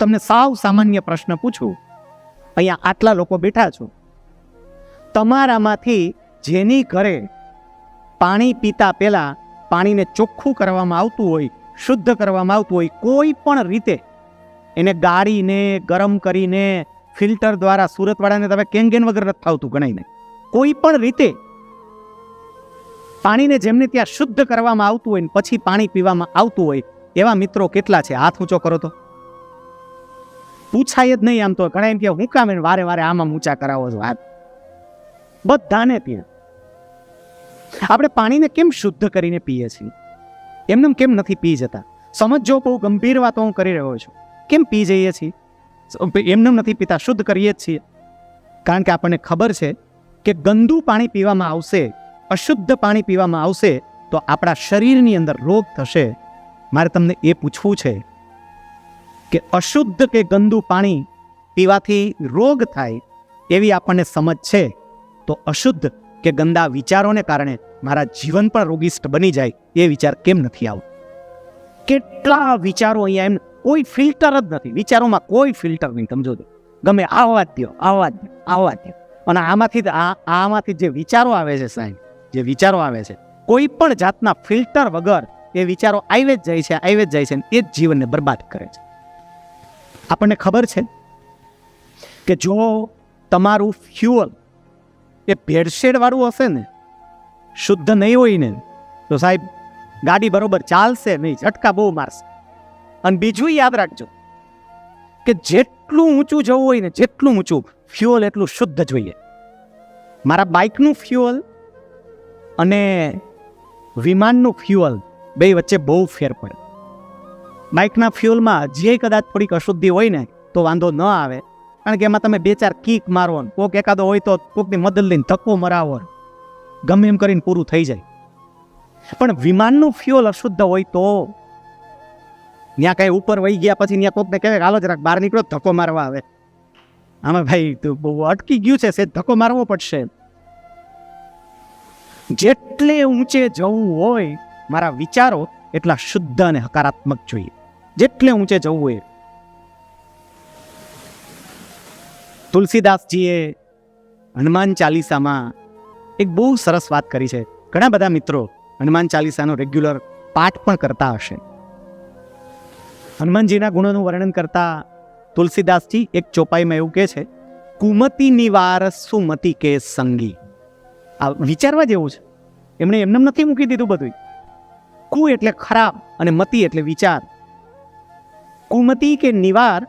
તમને સાવ સામાન્ય પ્રશ્ન પૂછું. અહીંયા આટલા લોકો બેઠા છો. તમારામાંથી જેની ઘરે પાણી પીતા પહેલાં પાણીને ચોખ્ખું કરવામાં આવતું હોય, શુદ્ધ કરવામાં આવતું હોય, કોઈ પણ રીતે એને ગાળીને, ગરમ કરીને, ફિલ્ટર દ્વારા સુરતવાળાને તમે કેંગેન વગર નથી આવતું ગણાઈને કોઈ પણ રીતે પાણીને જેમને ત્યાં શુદ્ધ કરવામાં આવતું હોય ને પછી પાણી પીવામાં આવતું હોય, એવા મિત્રો કેટલા છે? હાથ ઊંચો કરો તો. પૂછાય જ નહીં આમ તો. ઘણા એમ કે હું કામ એને વારે વારે આમાં ઊંચા કરાવો છો. વાત બધાને ત્યાં. આપણે પાણીને કેમ શુદ્ધ કરીને પીએ છીએ? એમને કેમ નથી પી જતા? સમજો બહુ ગંભીર વાતો હું કરી રહ્યો છું. કેમ પી જઈએ છીએ? એમને નથી પીતા, શુદ્ધ કરીએ જ છીએ. કારણ કે આપણને ખબર છે કે ગંદુ પાણી પીવામાં આવશે, અશુદ્ધ પાણી પીવામાં આવશે, તો આપણા શરીરની અંદર રોગ થશે. મારે તમને એ પૂછવું છે કે અશુદ્ધ કે ગંદુ પાણી પીવાથી રોગ થાય એવી આપણને સમજ છે, તો અશુદ્ધ કે ગંદા વિચારોને કારણે મારા જીવન પણ રોગિષ્ટ બની જાય એ વિચાર કેમ નથી આવતો કેટલા વિચારો અહીંયા એમ કોઈ ફિલ્ટર જ નથી. વિચારોમાં કોઈ ફિલ્ટર નહીં, સમજો તો ગમે આવવા દો આવવા દો આવવા દો અને આમાંથી આ, આમાંથી જે વિચારો આવે છે સાહેબ, જે વિચારો આવે છે, કોઈ પણ જાતના ફિલ્ટર વગર એ વિચારો આવી જ જાય છે આવી જ જાય છે એ જ જીવનને બરબાદ કરે છે. આપણને ખબર છે કે જો તમારું ફ્યુઅલ એ ભેળસેળવાળું હશે ને, શુદ્ધ નહીં હોય ને, તો સાહેબ ગાડી બરોબર ચાલશે નહીં, ઝટકા બહુ મારશે. અને બીજું યાદ રાખજો કે જેટલું ઊંચું જવું હોય ને, જેટલું ઊંચું, ફ્યુઅલ એટલું શુદ્ધ જોઈએ મારા બાઇકનું ફ્યુઅલ અને વિમાનનું ફ્યુઅલ બે વચ્ચે બહુ ફેર પડે. બાઇકના ફ્યુલમાં જે કદાચ થોડીક અશુદ્ધિ હોય ને, તો વાંધો ન આવે. કારણ કે એમાં તમે બે ચાર કીક મારો ને, કોક એકાદો હોય તો કોકની મદદ લઈને ધક્કો મરાવો ગમે એમ કરીને પૂરું થઈ જાય. પણ વિમાનનું ફ્યુઅલ અશુદ્ધ હોય તો? ત્યાં કાંઈ ઉપર વહી ગયા પછી ત્યાં કોકને કહેવાય હાલો જરાક બહાર નીકળો, ધક્કો મારવા આવે. આમાં ભાઈ, તું બહુ અટકી ગયું છે ધક્કો મારવો પડશે. જેટલે ઊંચે જવું હોય, મારા વિચારો એટલા શુદ્ધ અને હકારાત્મક જોઈએ. જેટલે ઊંચે જવું હોય. તુલસીદાસજીએ હનુમાન ચાલીસામાં એક બહુ સરસ વાત કરી છે. ઘણા બધા મિત્રો હનુમાન ચાલીસાનો રેગ્યુલર પાઠ પણ કરતા હશે. હનુમાનજીના ગુણોનું વર્ણન કરતા તુલસીદાસજી એક ચોપાઈમાં એવું કહે છે કુમતિ નિવાર સુમતિ કે સંગી. આ વિચારવા જેવું છે. એમણે એમને નથી મૂકી દીધું બધું કુ એટલે ખરાબ અને મતિ એટલે વિચાર. કુમતિ કે નિવાર,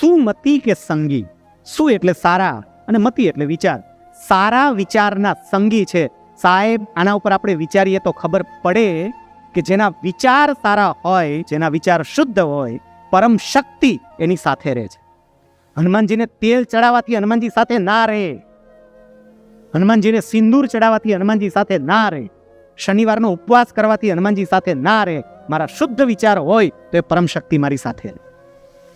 સુમતિ કે સંગી? સુ એટલે સારા અને મતિ એટલે વિચાર? સારા વિચારના સંગી છે. સાહેબ, આના ઉપર આપણે વિચારીએ તો ખબર પડે કે જેના વિચાર સારા હોય, જેના વિચાર શુદ્ધ હોય, પરમ શક્તિ એની સાથે રહે છે. હનુમાનજીને તેલ ચડાવવાથી હનુમાનજી સાથે ના રહે. હનુમાનજીને સિંદૂર ચડાવવાથી હનુમાનજી સાથે ના રહે. શનિવારનો ઉપવાસ કરવાથી હનુમાનજી સાથે ના રહે, મારા શુદ્ધ વિચાર હોય તો એ પરમ શક્તિ મારી સાથે રહે.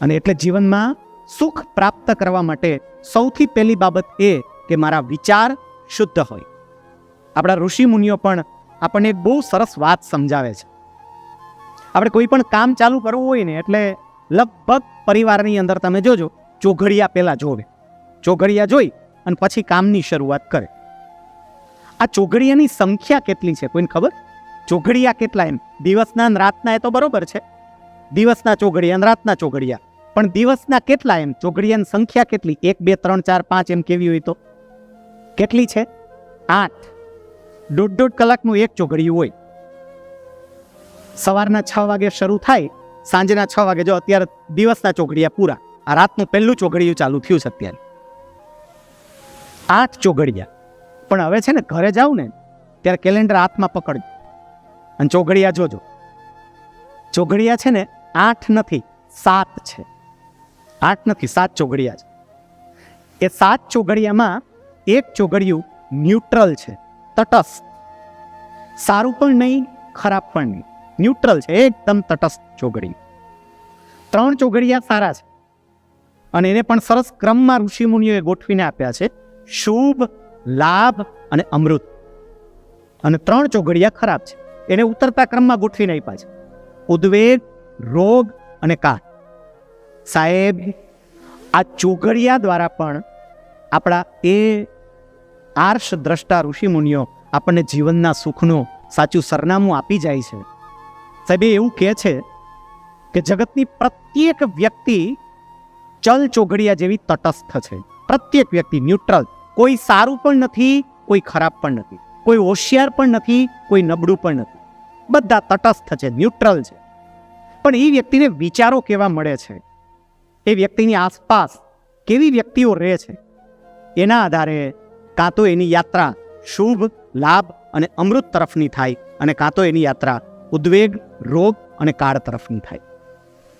અને એટલે જીવનમાં સુખ પ્રાપ્ત કરવા માટે સૌથી પહેલી બાબત એ કે મારા વિચાર શુદ્ધ હોય. આપણા ઋષિ મુનિઓ પણ આપણને એક બહુ સરસ વાત સમજાવે છે. આપણે કોઈ પણ કામ ચાલુ કરવું હોય ને એટલે લગભગ પરિવારની અંદર તમે જોજો, ચોઘડિયા પહેલાં જોવે. ચોઘડિયા જોઈ અને પછી કામની શરૂઆત કરે. આ ચોઘડિયાની સંખ્યા કેટલી છે? કોઈને ખબર? ચોઘડિયા કેટલા એમ? દિવસના રાતના એ તો બરોબર છે. દિવસના ચોઘડિયા અને રાતના ચોઘડિયા. પણ દિવસના કેટલા એમ? ચોઘડિયાની સંખ્યા કેટલી? એક, બે, ત્રણ, ચાર, પાંચ એમ કેવી હોય તો? કેટલી છે? આઠ. દોઢ દોઢ કલાકનું એક ચોઘડિયું હોય. સવારના છ વાગે શરૂ થાય. સાંજના છ વાગે જો અત્યારે દિવસના ચોઘડિયા પૂરા. આ રાતનું પહેલું ચોઘડિયું ચાલુ થયું છે અત્યારે. આઠ ચોઘડિયા. પણ હવે છે ને ઘરે જાઉં ને, ત્યારે કેલેન્ડર હાથમાં પકડજો. અને ચોઘડિયા જોજો. ચોઘડિયા છે ને આઠ નથી, સાત છે. આઠ નથી, સાત ચોઘડિયા છે. એ સાત ચોઘડિયામાં એક ચોઘડિયું ન્યુટ્રલ છે, તટસ્થ. સારું પણ નહીં, ખરાબ પણ નહીં. ન્યુટ્રલ છે, એકદમ તટસ્થ ચોઘડી ત્રણ ચોઘડિયા સારા છે. અને એને પણ સરસ ક્રમમાં ઋષિમુનિઓએ ગોઠવીને આપ્યા છે. શુભ લાભ અને અમૃત. અને ત્રણ ચોઘડિયા ખરાબ છે. એને ઉતરતા ક્રમમાં ગોઠવીને આપ્યા છે. ઉદ્વેગ, રોગ અને કાળ. સાહેબ, આ ચોઘડિયા દ્વારા પણ આપણા એ આર્ષ દ્રષ્ટા ઋષિમુનિઓ આપણને જીવનના સુખનું સાચું સરનામું આપી જાય છે. સાહેબ એવું કહે છે કે જગતની પ્રત્યેક વ્યક્તિ ચલ ચોઘડિયા જેવી તટસ્થ છે. પ્રત્યેક વ્યક્તિ ન્યુટ્રલ. કોઈ સારું પણ નથી, કોઈ ખરાબ પણ નથી. કોઈ હોશિયાર પણ નથી, કોઈ નબળું પણ નથી. બધા તટસ્થ છે, ન્યુટ્રલ છે. પણ એ વ્યક્તિને વિચારો કેવા મળે છે? એ વ્યક્તિની આસપાસ કેવી વ્યક્તિઓ રહે છે? એના આધારે કાં તો એની યાત્રા શુભ, લાભ અને અમૃત તરફની થાય અને કાં તો એની યાત્રા ઉદ્વેગ, રોગ અને કાળ તરફની થાય.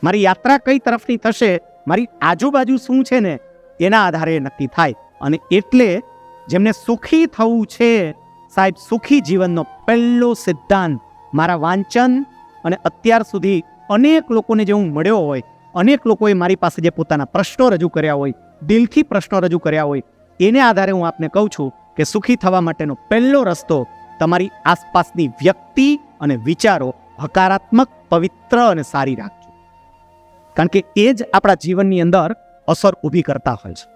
મારી યાત્રા કઈ તરફની થશે? મારી આજુબાજુ શું છે ને? એના આધારે નક્કી થાય. અને એટલે જેમને સુખી થવું છે, સાહેબ, સુખી જીવનનો પહેલો સિદ્ધાંત મારા વાંચન અને અત્યાર સુધી અનેક લોકોને જે હું મળ્યો હોય, અનેક લોકોએ મારી પાસે જે પોતાના પ્રશ્નો રજૂ કર્યા હોય, દિલથી પ્રશ્નો રજૂ કર્યા હોય, એને આધારે હું આપને કહું છું કે સુખી થવા માટેનો પહેલો રસ્તો તમારી આસપાસની વ્યક્તિ અને વિચારો હકારાત્મક, પવિત્ર અને સારી રાખજો. કારણ કે એ જ આપણા જીવનની અંદર અસર ઊભી કરતા હોય છે.